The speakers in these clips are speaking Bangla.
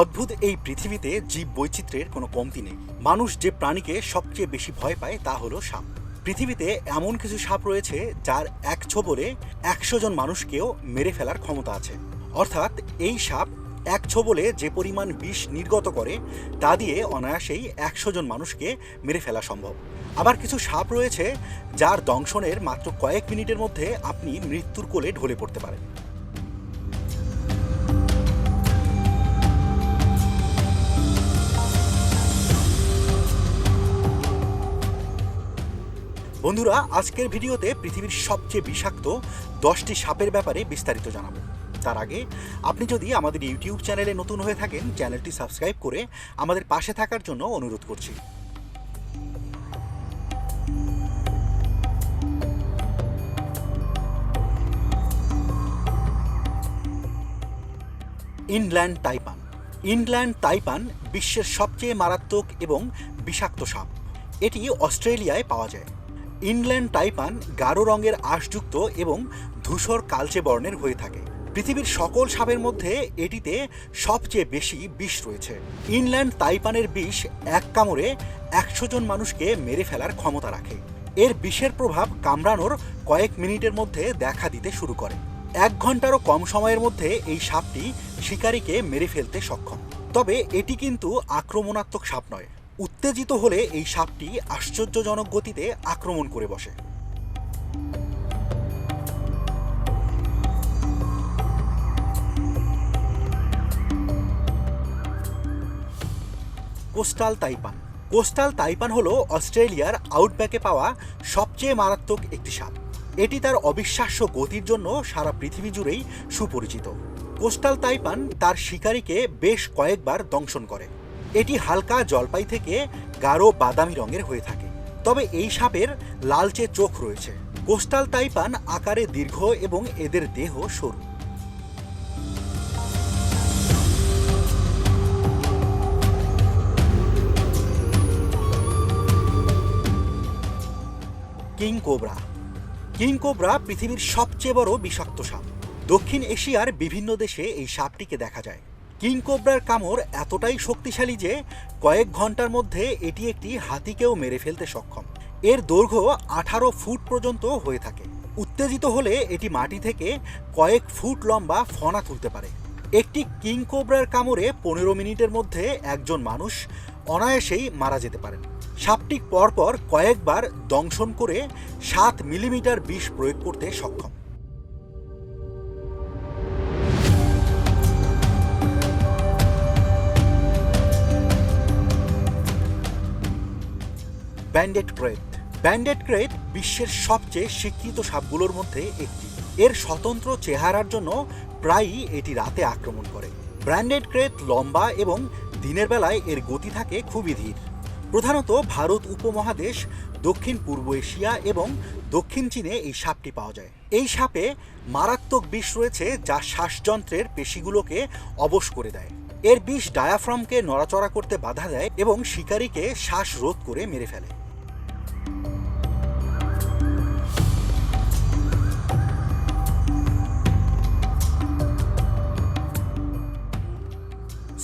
অদ্ভুত এই পৃথিবীতে জীব বৈচিত্র্যের কোনো কমতি নেই। মানুষ যে প্রাণীকে সবচেয়ে বেশি ভয় পায় তা হলো সাপ। পৃথিবীতে এমন কিছু সাপ রয়েছে যার এক ছোবলে একশো জন মানুষকেও মেরে ফেলার ক্ষমতা আছে। অর্থাৎ এই সাপ এক ছোবলে যে পরিমাণ বিষ নির্গত করে, তা দিয়ে অনায়াসেই একশো জন মানুষকে মেরে ফেলা সম্ভব। আবার কিছু সাপ রয়েছে যার দংশনের মাত্র কয়েক মিনিটের মধ্যে আপনি মৃত্যুর কোলে ঢলে পড়তে পারেন। বন্ধুরা, আজকের ভিডিওতে পৃথিবীর সবচেয়ে বিষাক্ত দশটি সাপের ব্যাপারে বিস্তারিত জানাব। তার আগে, আপনি যদি আমাদের ইউটিউব চ্যানেলে নতুন হয়ে থাকেন, চ্যানেলটি সাবস্ক্রাইব করে আমাদের পাশে থাকার জন্য অনুরোধ করছি। ইনল্যান্ড টাইপান ইনল্যান্ড টাইপান বিশ্বের সবচেয়ে মারাত্মক এবং বিষাক্ত সাপ। এটি অস্ট্রেলিয়ায় পাওয়া যায়। ইনল্যান্ড টাইপান গাঢ় রঙের আঁশযুক্ত এবং ধূসর কালচে বর্ণের হয়ে থাকে। পৃথিবীর সকল সাপের মধ্যে এটিতে সবচেয়ে বেশি বিষ রয়েছে। ইনল্যান্ড তাইপানের বিষ এক কামড়ে একশো জন মানুষকে মেরে ফেলার ক্ষমতা রাখে। এর বিষের প্রভাব কামড়ানোর কয়েক মিনিটের মধ্যে দেখা দিতে শুরু করে। এক ঘন্টারও কম সময়ের মধ্যে এই সাপটি শিকারীকে মেরে ফেলতে সক্ষম। তবে এটি কিন্তু আক্রমণাত্মক সাপ নয়। উত্তেজিত হলে এই সাপটি আশ্চর্যজনক গতিতে আক্রমণ করে বসে। কোস্টাল তাইপান। কোস্টাল তাইপান হলো অস্ট্রেলিয়ার আউটব্যাকে পাওয়া সবচেয়ে মারাত্মক একটি সাপ। এটি তার অবিশ্বাস্য গতির জন্য সারা পৃথিবী জুড়েই সুপরিচিত। কোস্টাল তাইপান তার শিকারীকে বেশ কয়েকবার দংশন করে। এটি হালকা জলপাই থেকে গাঢ় বাদামি রঙের হয়ে থাকে। তবে এই সাপের লালচে চোখ রয়েছে। কোস্টাল তাইপান আকারে দীর্ঘ এবং এদের দেহ সরু। King cobra. কিং কোবরা পৃথিবীর সবচেয়ে বড় বিষাক্ত সাপ। দক্ষিণ এশিয়ার বিভিন্ন দেশে এই সাপটিকে দেখা যায়। কিং কোবরার কামড় এতটাই শক্তিশালী যে কয়েক ঘণ্টার মধ্যে এটি একটি হাতিকেও মেরে ফেলতে সক্ষম। এর দৈর্ঘ্য আঠারো ফুট পর্যন্ত হয়ে থাকে। উত্তেজিত হলে এটি মাটি থেকে কয়েক ফুট লম্বা ফনা তুলতে পারে। একটি কিং কোবরার কামড়ে পনেরো মিনিটের মধ্যে একজন মানুষ অনায়াসেই মারা যেতে পারেন। সাপটি পরপর কয়েকবার দংশন করে সাত মিলিমিটার বিষ প্রয়োগ করতে সক্ষম। ব্যান্ডেড ক্রেট ব্যান্ডেড ক্রেট বিশ্বের সবচেয়ে স্বীকৃত সাপগুলোর মধ্যে একটি। এর স্বতন্ত্র চেহারার জন্য প্রায়ই এটি রাতে আক্রমণ করে। ব্র্যান্ডেড ক্রেট লম্বা এবং দিনের বেলায় এর গতি থাকে খুবই ধীর। প্রধানত ভারত উপমহাদেশ, দক্ষিণ পূর্ব এশিয়া এবং দক্ষিণ চীনে এই সাপটি পাওয়া যায়। এই সাপে মারাত্মক বিষ রয়েছে যা শ্বাসযন্ত্রের পেশিগুলোকে অবশ করে দেয়। এর বিষ ডায়াফ্রামকে নড়াচড়া করতে বাধা দেয় এবং শিকারীকে শ্বাস রোধ করে মেরে ফেলে।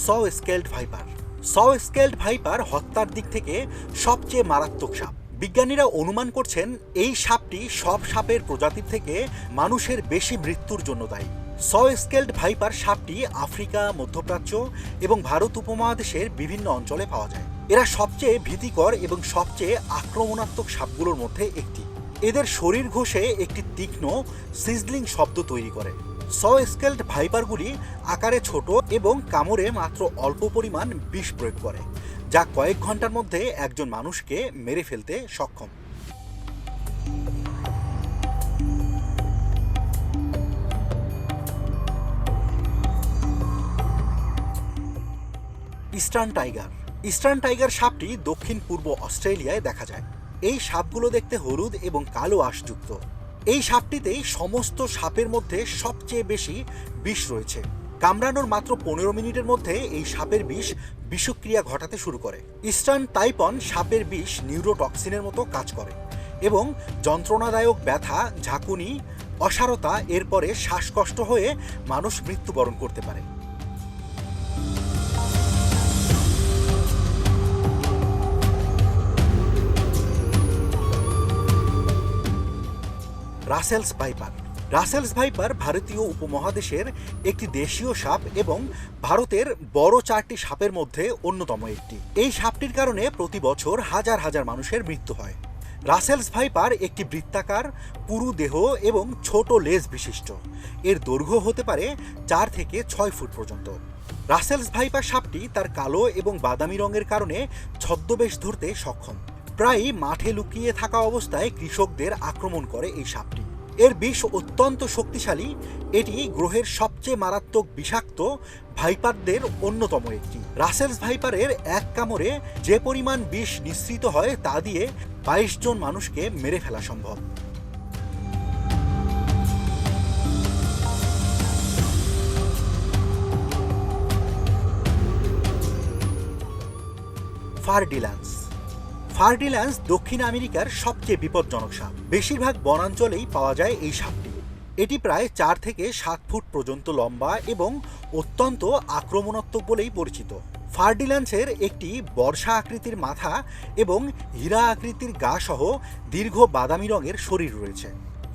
Saw scaled viper. Saw scaled viper হত্যার দিক থেকে সবচেয়ে মারাত্মক সাপ। বিজ্ঞানীরা অনুমান করছেন এই সাপটি সব সাপের প্রজাতির থেকে মানুষের বেশি মৃত্যুর জন্য দায়ী। স স্কেলড ভাইপার সাপটি আফ্রিকা, মধ্যপ্রাচ্য এবং ভারত উপমহাদেশের বিভিন্ন অঞ্চলে পাওয়া যায়। এরা সবচেয়ে ভীতিকর এবং সবচেয়ে আক্রমণাত্মক সাপগুলোর মধ্যে একটি। এদের শরীর ঘষে একটি তীক্ষ্ণ, সিজলিং শব্দ তৈরি করে। স স্কেলড ভাইপারগুলি আকারে ছোট এবং কামড়ে মাত্র অল্প পরিমাণ বিষ প্রয়োগ করে, যা কয়েক ঘণ্টার মধ্যে একজন মানুষকে মেরে ফেলতে সক্ষম। Eastern tiger. ইস্টার্ন টাইগার সাপটি দক্ষিণ পূর্ব অস্ট্রেলিয়ায় দেখা যায়। এই সাপগুলো দেখতে হলুদ এবং কালো আঁশযুক্ত। এই সাপটিতেই সমস্ত সাপের মধ্যে সবচেয়ে বেশি বিষ রয়েছে। কামড়ানোর মাত্র পনেরো মিনিটের মধ্যে এই সাপের বিষ বিষক্রিয়া ঘটাতে শুরু করে। ইস্টার্ন টাইপন সাপের বিষ নিউরোটক্সিনের মতো কাজ করে এবং যন্ত্রণাদায়ক ব্যথা, ঝাঁকুনি, অসারতা, এরপরে শ্বাসকষ্ট হয়ে মানুষ মৃত্যুবরণ করতে পারে। Russell's viper. রাসেলস ভাইপার ভারতীয় উপমহাদেশের একটি দেশীয় সাপ এবং ভারতের বড় চারটি সাপের মধ্যে অন্যতম একটি। এই সাপটির কারণে প্রতি বছর হাজার হাজার মানুষের মৃত্যু হয়। রাসেলস ভাইপার একটি বৃত্তাকার, পুরু দেহ এবং ছোট লেজ বিশিষ্ট। এর দৈর্ঘ্য হতে পারে চার থেকে ছয় ফুট পর্যন্ত। রাসেলস ভাইপার সাপটি তার কালো এবং বাদামি রঙের কারণে ছদ্মবেশ ধরতে সক্ষম। প্রায়ই মাঠে লুকিয়ে থাকা অবস্থায় কৃষকদের আক্রমণ করে এই সাপটি। এর বিষ অত্যন্ত শক্তিশালী। এটি গ্রহের সবচেয়ে মারাত্মক বিষাক্ত ভাইপারদের অন্যতম একটি। রাসেলস ভাইপারের এক কামড়ে যে পরিমাণ বিষ নিঃসৃত হয় তা দিয়ে বাইশ জন মানুষকে মেরে ফেলা সম্ভব। ফার্ডিল্যান্স ফার্ডিল্যান্স দক্ষিণ আমেরিকার সবচেয়ে বিপজ্জনক সাপ। বেশিরভাগ বনাঞ্চলেই পাওয়া যায় এই সাপটি। এটি প্রায় চার থেকে সাত ফুট পর্যন্ত লম্বা এবং অত্যন্ত আক্রমণাত্মক বলেই পরিচিত। ফার্ডিল্যান্সের একটি বর্ষা আকৃতির মাথা এবং হীরা আকৃতির গা সহ দীর্ঘ বাদামি রঙের শরীর রয়েছে।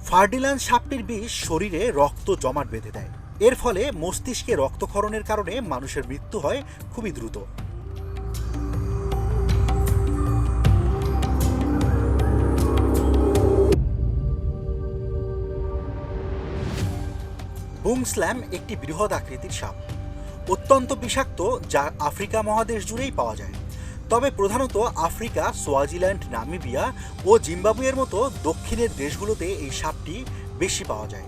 ফার্ডিল্যান্স সাপটির বিষ শরীরে রক্ত জমাট বেঁধে দেয়। এর ফলে মস্তিষ্কে রক্তক্ষরণের কারণে মানুষের মৃত্যু হয় খুবই দ্রুত। বুংস্ল্যাম একটি বৃহৎ আকৃতির সাপ। অত্যন্ত বিষাক্ত, যা আফ্রিকা মহাদেশ জুড়েই পাওয়া যায়। তবে প্রধানত আফ্রিকা, সোয়াজিল্যান্ড, নামিবিয়া ও জিম্বাবুয়ের মতো দক্ষিণের দেশগুলোতে এই সাপটি বেশি পাওয়া যায়।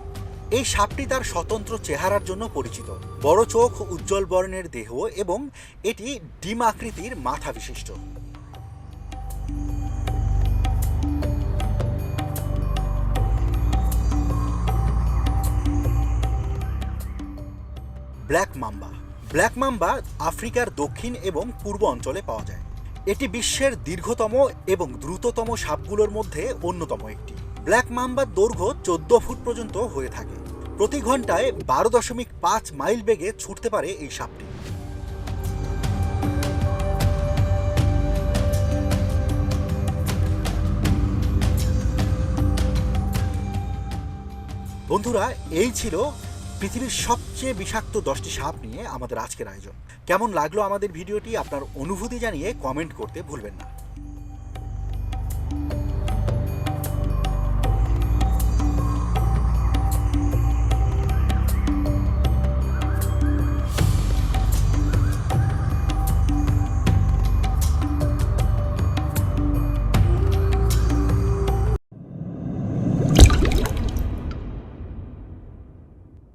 এই সাপটি তার স্বতন্ত্র চেহারার জন্য পরিচিত। বড় চোখ, উজ্জ্বল বর্ণের দেহ এবং এটি ডিম আকৃতির মাথা বিশিষ্ট। Black mamba. ব্ল্যাক মাম্বা আফ্রিকার দক্ষিণ এবং পূর্ব অঞ্চলে পাওয়া যায়। এটি বিশ্বের দীর্ঘতম এবং দ্রুততম সাপগুলোর মধ্যে অন্যতম একটি। ব্ল্যাক মাম্বার দৈর্ঘ্য চোদ্দ ফুট পর্যন্ত হয়ে থাকে। প্রতি ঘন্টায় বারো দশমিক পাঁচ মাইল বেগে ছুটতে পারে এই সাপটি। বন্ধুরা, এই ছিল পৃথিবীর সবচেয়ে বিষাক্ত দশটি সাপ নিয়ে আমাদের আজকের আয়োজন। কেমন লাগল আমাদের ভিডিওটি আপনার অনুভূতি জানিয়ে কমেন্ট করতে ভুলবেন না।